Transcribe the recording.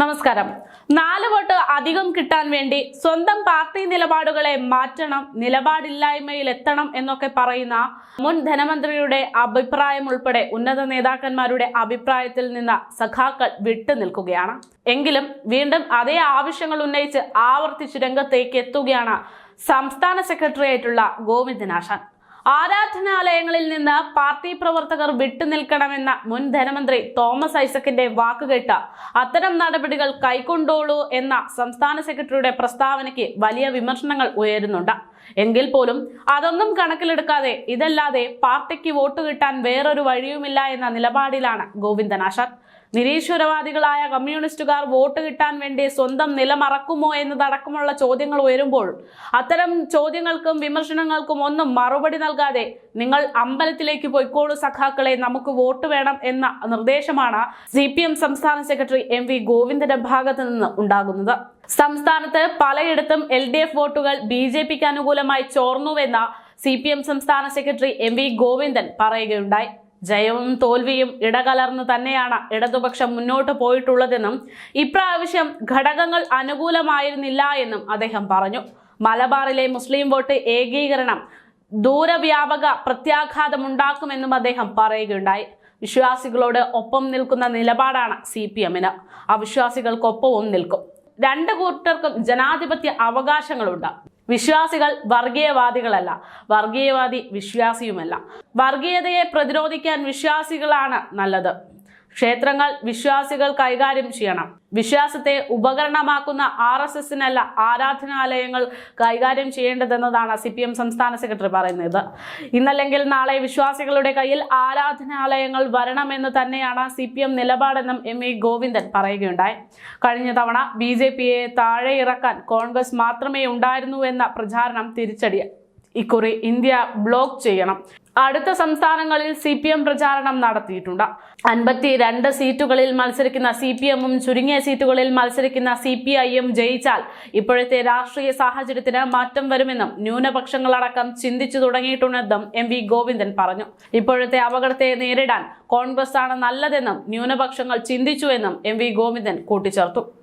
നമസ്കാരം. നാല് വോട്ട് അധികം കിട്ടാൻ വേണ്ടി സ്വന്തം പാർട്ടി നിലപാടുകളെ മാറ്റണം നിലപാടില്ലായ്മയിൽ എത്തണം എന്നൊക്കെ പറയുന്ന മുൻ ധനമന്ത്രിയുടെ അഭിപ്രായം ഉൾപ്പെടെ ഉന്നത നേതാക്കന്മാരുടെ അഭിപ്രായത്തിൽ നിന്ന് സഖാക്കൾ വിട്ടു നിൽക്കുകയാണ്. എങ്കിലും വീണ്ടും അതേ ആവശ്യങ്ങൾ ഉന്നയിച്ച് ആവർത്തിച്ച് രംഗത്തേക്ക് എത്തുകയാണ് സംസ്ഥാന സെക്രട്ടറി ആയിട്ടുള്ള ഗോവിന്ദനാശാൻ ആരാധനാലയങ്ങളിൽ നിന്ന് പാർട്ടി പ്രവർത്തകർ വിട്ടുനിൽക്കണമെന്ന മുൻ ധനമന്ത്രി തോമസ് ഐസക്കിന്റെ വാക്കുകേട്ട. അത്തരം നടപടികൾ കൈക്കൊണ്ടോളൂ എന്ന സംസ്ഥാന സെക്രട്ടറിയുടെ പ്രസ്താവനയ്ക്ക് വലിയ വിമർശനങ്ങൾ ഉയരുന്നുണ്ട്. എങ്കിൽ പോലും അതൊന്നും കണക്കിലെടുക്കാതെ ഇതല്ലാതെ പാർട്ടിക്ക് വോട്ട് കിട്ടാൻ വേറൊരു വഴിയുമില്ല എന്ന നിലപാടിലാണ് ഗോവിന്ദനാശാൻ നിരീശ്വരവാദികളായ കമ്മ്യൂണിസ്റ്റുകാർ വോട്ട് കിട്ടാൻ വേണ്ടി സ്വന്തം നിലമറക്കുമോ എന്നതടക്കമുള്ള ചോദ്യങ്ങൾ ഉയരുമ്പോൾ അത്തരം ചോദ്യങ്ങൾക്കും വിമർശനങ്ങൾക്കും ഒന്നും മറുപടി നൽകാതെ നിങ്ങൾ അമ്പലത്തിലേക്ക് പൊയ്ക്കോളൂ സഖാക്കളെ നമുക്ക് വോട്ട് വേണം എന്ന നിർദ്ദേശമാണ് സി സംസ്ഥാന സെക്രട്ടറി എം വി ഗോവിന്ദന്റെ ഭാഗത്ത് നിന്ന് ഉണ്ടാകുന്നത്. സംസ്ഥാനത്ത് പലയിടത്തും എൽ ഡി എഫ് വോട്ടുകൾ ബി ജെ പിക്ക് അനുകൂലമായി ചോർന്നുവെന്ന സി പി എം സംസ്ഥാന സെക്രട്ടറി എം വി ഗോവിന്ദൻ പറയുകയുണ്ടായി. ജയവും തോൽവിയും ഇടകലർന്ന് തന്നെയാണ് ഇടതുപക്ഷം മുന്നോട്ട് പോയിട്ടുള്ളതെന്നും ഇപ്രാവശ്യം ഘടകങ്ങൾ അനുകൂലമായിരുന്നില്ല എന്നും അദ്ദേഹം പറഞ്ഞു. മലബാറിലെ മുസ്ലിം വോട്ട് ഏകീകരണം ദൂരവ്യാപക പ്രത്യാഘാതമുണ്ടാക്കുമെന്നും അദ്ദേഹം പറയുകയുണ്ടായി. വിശ്വാസികളോട് ഒപ്പം നിൽക്കുന്ന നിലപാടാണ് സി പി എമ്മിന് അവിശ്വാസികൾക്കൊപ്പവും നിൽക്കും. രണ്ട് കൂട്ടർക്കും ജനാധിപത്യ അവകാശങ്ങളുണ്ട്. വിശ്വാസികൾ വർഗീയവാദികളല്ല. വർഗീയവാദി വിശ്വാസിയുമല്ല. വർഗീയതയെ പ്രതിരോധിക്കാൻ വിശ്വാസികളാണ് നല്ലത്. ക്ഷേത്രങ്ങൾ വിശ്വാസികൾ കൈകാര്യം ചെയ്യണം. വിശ്വാസത്തെ ഉപകരണമാക്കുന്ന ആർ എസ് എസിനല്ല ആരാധനാലയങ്ങൾ കൈകാര്യം ചെയ്യേണ്ടതെന്നതാണ് സി പി എം സംസ്ഥാന സെക്രട്ടറി പറയുന്നത്. ഇന്നല്ലെങ്കിൽ നാളെ വിശ്വാസികളുടെ കയ്യിൽ ആരാധനാലയങ്ങൾ വരണമെന്ന് തന്നെയാണ് സി പി എം നിലപാടെന്നും എം വി ഗോവിന്ദൻ പറയുകയുണ്ടായി. കഴിഞ്ഞ തവണ ബി ജെ പിയെ താഴെ ഇറക്കാൻ കോൺഗ്രസ് മാത്രമേ ഉണ്ടായിരുന്നു എന്ന പ്രചാരണം തിരിച്ചടി. ഇക്കുറി ഇന്ത്യ ബ്ലോക്ക് ചെയ്യണം. അടുത്ത സംസ്ഥാനങ്ങളിൽ സി പി എം പ്രചാരണം നടത്തിയിട്ടുണ്ട്. അൻപത്തി രണ്ട് സീറ്റുകളിൽ മത്സരിക്കുന്ന സി പി എമ്മും ചുരുങ്ങിയ സീറ്റുകളിൽ മത്സരിക്കുന്ന സി പി ഐയും ജയിച്ചാൽ ഇപ്പോഴത്തെ രാഷ്ട്രീയ സാഹചര്യത്തിന് മാറ്റം വരുമെന്നും ന്യൂനപക്ഷങ്ങളടക്കം ചിന്തിച്ചു തുടങ്ങിയിട്ടുണ്ടെന്നും എം വി ഗോവിന്ദൻ പറഞ്ഞു. ഇപ്പോഴത്തെ അപകടത്തെ നേരിടാൻ കോൺഗ്രസ് ആണ് നല്ലതെന്നും ന്യൂനപക്ഷങ്ങൾ ചിന്തിച്ചുവെന്നും എം വി ഗോവിന്ദൻ കൂട്ടിച്ചേർത്തു.